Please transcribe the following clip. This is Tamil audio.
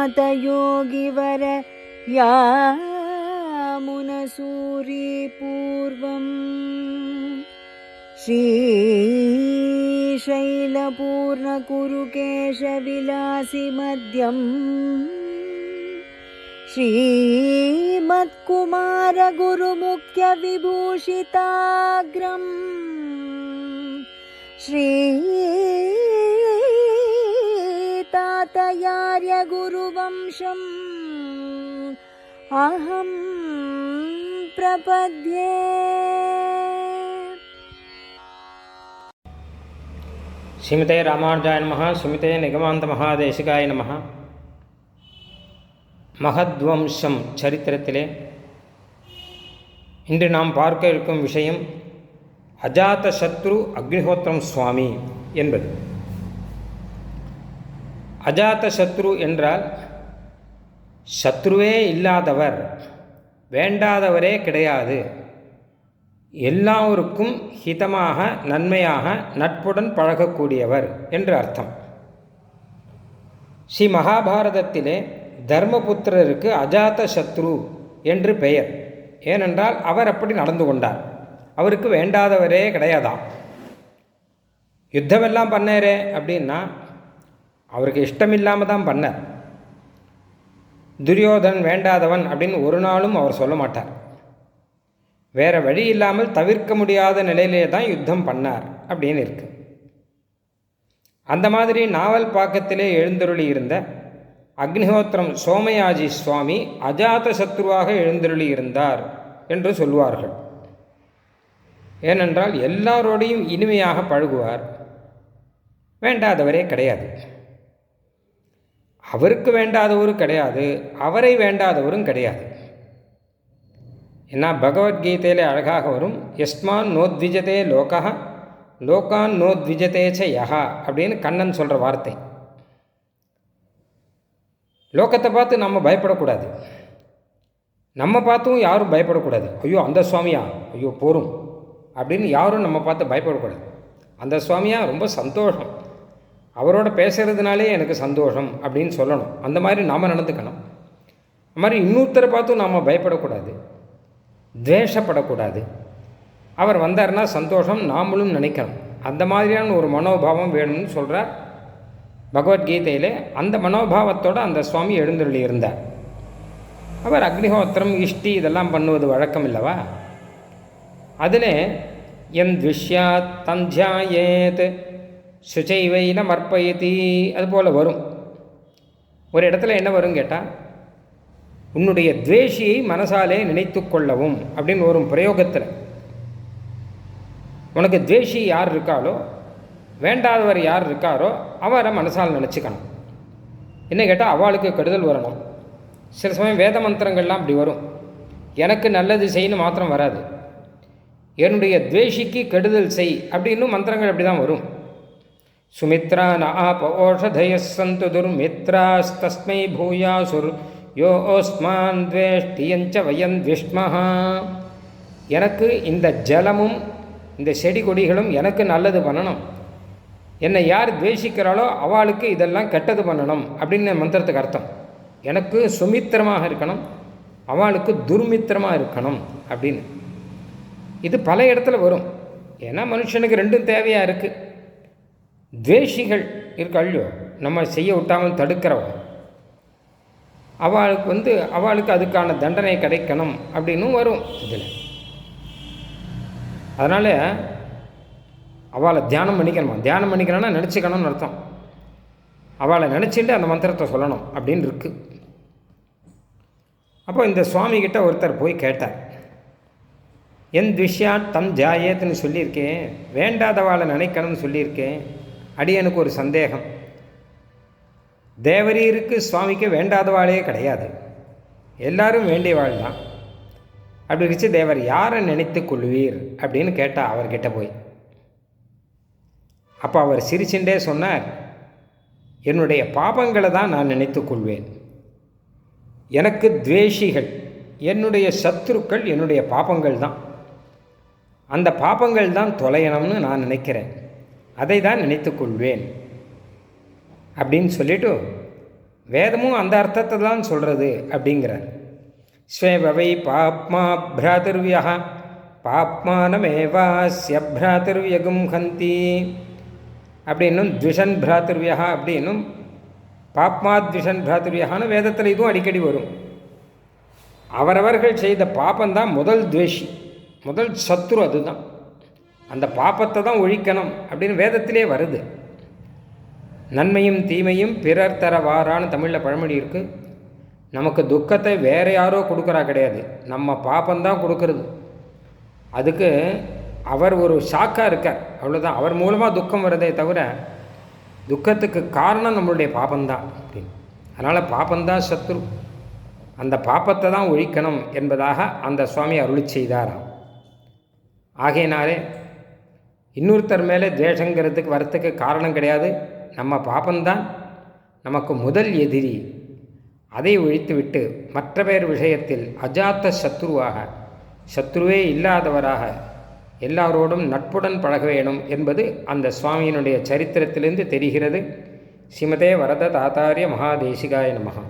श्रीनाथयोगिवर यामुनसूरीपूर्वम् श्रीशैलपूर्णकुरुकेशविलासि मध्यम् श्रीमत्कुमारगुरुमुख्यविभूषिताग्रम् श्रीतातयार्यगुरुवंशम् अहं प्रपद्ये ஸ்ரீமதே ராமானுஜாய நமஹ ஸ்ரீமதே நிகமாந்த மகாதேசிகாய நமஹ மகத்வம்சம் சரித்திரத்திலே இன்று நாம் பார்க்க இருக்கும் விஷயம் அஜாத சத்ரு அக்னிஹோத்திரம் சுவாமி என்பது அஜாத சத்ரு என்றால் சத்ருவே இல்லாதவர் வேண்டாதவரே கிடையாது. எல்லோருக்கும் ஹிதமாக நன்மையாக நட்புடன் பழகக்கூடியவர் என்று அர்த்தம். ஸ்ரீ மகாபாரதத்திலே தர்மபுத்திரருக்கு அஜாத சத்ரு என்று பெயர். ஏனென்றால் அவர் அப்படி நடந்து கொண்டார். அவருக்கு வேண்டாதவரே கிடையாதாம். யுத்தமெல்லாம் பண்ணாரே அப்படின்னா அவருக்கு இஷ்டமில்லாமல் தான் பண்ணார். துரியோதன் வேண்டாதவன் அப்படின்னு ஒரு நாளும் அவர் சொல்ல மாட்டார். வேறு வழி இல்லாமல் தவிர்க்க முடியாத நிலையிலே தான் யுத்தம் பண்ணார் அப்படின்னு இருக்கு. அந்த மாதிரி நாவல் பாக்கத்திலே எழுந்தருளி இருந்த அக்னிஹோத்திரம் சோமயாஜி சுவாமி அஜாத சத்ருவாக எழுந்தருளி இருந்தார் என்று சொல்வார்கள் ஏனென்றால் எல்லாரோடையும் இனிமையாக பழகுவார். வேண்டாதவரே கிடையாது. அவருக்கு வேண்டாதவரும் கிடையாது அவரை வேண்டாதவரும் கிடையாது. ஏன்னா பகவத்கீதையில் அழகாக வரும் எஸ்மான் நோத்விஜதே லோகா லோகான் நோத்விஜதே ச யஹா அப்படின்னு கண்ணன் சொல்கிற வார்த்தை. லோகத்தை பார்த்து நம்ம பயப்படக்கூடாது. நம்ம பார்த்தும் யாரும் பயப்படக்கூடாது. ஐயோ அந்த சுவாமியா? ஐயோ போரும். அப்படின்னு யாரும் நம்ம பார்த்து பயப்படக்கூடாது. அந்த சுவாமியா ரொம்ப சந்தோஷம். அவரோட பேசுகிறதுனாலே எனக்கு சந்தோஷம் அப்படின்னு சொல்லணும். அந்த மாதிரி நாம் நடந்துக்கணும். அது மாதிரி இன்னொருத்தரை பார்த்தும் நாம் பயப்படக்கூடாது. துவேஷப்படக்கூடாது. அவர் வந்தார்னா சந்தோஷம் நாமளும் நினைக்கணும். அந்த மாதிரியான ஒரு மனோபாவம் வேணும்னு சொல்கிறார் பகவத்கீதையில். அந்த மனோபாவத்தோடு அந்த சுவாமி எழுந்தருளி இருந்தார் அவர் அக்னிஹோத்திரம் இஷ்டி இதெல்லாம் பண்ணுவது வழக்கம் இல்லவா? அதில் என் துஷ்யாத் தந்தியாயேத் சுச்சைவைன மற்பயதி. அதுபோல் வரும். ஒரு இடத்துல என்ன வரும் கேட்டால் உன்னுடைய துவேஷியை மனசாலே நினைத்து கொள்ளவும் அப்படின்னு வரும் பிரயோகத்தில். உனக்கு துவேஷி யார் இருக்காளோ வேண்டாதவர் யார் இருக்காரோ அவரை மனசால் நினச்சிக்கணும். என்ன கேட்டால் அவளுக்கு கெடுதல் வரணும். சில சமயம் வேத மந்திரங்கள்லாம் அப்படி வரும். எனக்கு நல்லது செய்யணும் மாத்திரம் வராது. என்னுடைய துவேஷிக்கு கெடுதல் செய் அப்படின்னு மந்திரங்கள் அப்படி தான் வரும். சுமித்ரா நாப ஓஷதய சந்து துர்மித்ராஸ்தஸ்மை பூயாசுர் யோ ஓஸ்மான் துவேஷ்டியஞ்ச வயன் விஷ்மஹா. எனக்கு இந்த ஜலமும் இந்த செடி கொடிகளும் எனக்கு நல்லது பண்ணணும். என்னை யார் துவேஷிக்கிறாளோ அவளுக்கு இதெல்லாம் கெட்டது பண்ணணும் அப்படின்னு மந்திரத்துக்கு அர்த்தம். எனக்கு சுமித்திரமாக இருக்கணும் அவளுக்கு துர்மித்திரமாக இருக்கணும் அப்படின்னு. இது பல இடத்துல வரும். ஏன்னா மனுஷனுக்கு ரெண்டும் தேவையாக இருக்குது துவேஷிகள் இருக்கல்லையோ நம்ம செய்ய விட்டாமல் தடுக்கிறவன் அவளுக்கு வந்து அவளுக்கு அதுக்கான தண்டனை கிடைக்கணும் அப்படின்னும் வரும் இதில். அதனால் அவளை தியானம் பண்ணிக்கணுமா? தியானம் பண்ணிக்கணும்னா நினச்சிக்கணும்னு அர்த்தம். அவளை நினச்சிட்டு அந்த மந்திரத்தை சொல்லணும் அப்படின்னு இருக்குது அப்போ இந்த சுவாமிகிட்ட ஒருத்தர் போய் கேட்டார். என் துஷ்யா தம் ஜாயேத்துன்னு சொல்லியிருக்கேன். வேண்டாதவாளை நினைக்கணும்னு சொல்லியிருக்கேன். அடியனுக்கு ஒரு சந்தேகம். தேவரீருக்கு சுவாமிக்கு வேண்டாதவாளே கிடையாது. எல்லாரும் வேண்டியவாள் தான். அப்படி இருந்துச்சு தேவர் யாரை நினைத்து கொள்வீர்? அப்படின்னு கேட்டா அவர்கிட்ட போய். அப்போ அவர் சிரிச்சுண்டே சொன்னார் என்னுடைய பாபங்களை தான் நான் நினைத்து கொள்வேன். எனக்கு துவேஷிகள் என்னுடைய சத்துருக்கள் என்னுடைய பாப்பங்கள் தான். அந்த பாப்பங்கள் தான் தொலையணும்னு நான் நினைக்கிறேன். அதை தான் நினைத்துக்கொள்வேன். அப்படின்னு சொல்லிட்டு வேதமும் அந்த அர்த்தத்தை தான் சொல்கிறது அப்படிங்கிறார். ஸ்வேபவை பாப்மா பிராதிர்வியா பாப்மானமேவாஸ்ய பிராதிர்வியகும் ஹந்தி. அப்படின்னும் த்விஷன் பிராதிர்வியா அப்படின்னும் பாப்மா த்விஷன் பிராதிர்வியான்னு வேதத்தில் இதுவும் அடிக்கடி வரும். அவரவர்கள் செய்த பாப்பந்தான் முதல் துவேஷி முதல் சத்ரு அதுதான். அந்த பாப்பத்தை தான் ஒழிக்கணும் அப்படின்னு வேதத்திலே வருது. நன்மையும் தீமையும் பிறர் தர வாரான்னு தமிழில் பழமொழி இருக்குது நமக்கு துக்கத்தை வேறு யாரோ கொடுக்குறா கிடையாது. நம்ம பாப்பந்தான் கொடுக்கறது. அதுக்கு அவர் ஒரு ஷாக்காக இருக்கார். அவ்வளோதான் அவர் மூலமாக துக்கம் வருதே தவிர துக்கத்துக்கு காரணம் நம்மளுடைய பாப்பந்தான் அப்படின்னு. அதனால் பாப்பந்தான் சத்ரு. அந்த பாப்பத்தை தான் ஒழிக்கணும் என்பதாக அந்த சுவாமி அருளி செய்தாராம். ஆகையினாலே இன்னொருத்தர் மேலே துவேஷங்கிறதுக்கு வரத்துக்கு காரணம் கிடையாது. நம்ம பாபந்தான் நமக்கு முதல் எதிரி. அதை ஒழித்துவிட்டு மற்ற பேர் விஷயத்தில் அஜாத்த சத்ருவாக சத்ருவே இல்லாதவராக எல்லாரோடும் நட்புடன் பழக வேணும் என்பது அந்த சுவாமியினுடைய சரித்திரத்திலிருந்து தெரிகிறது. ஸ்ரீமதே வரத தாத்தாரிய மகாதேசிகாய நமகா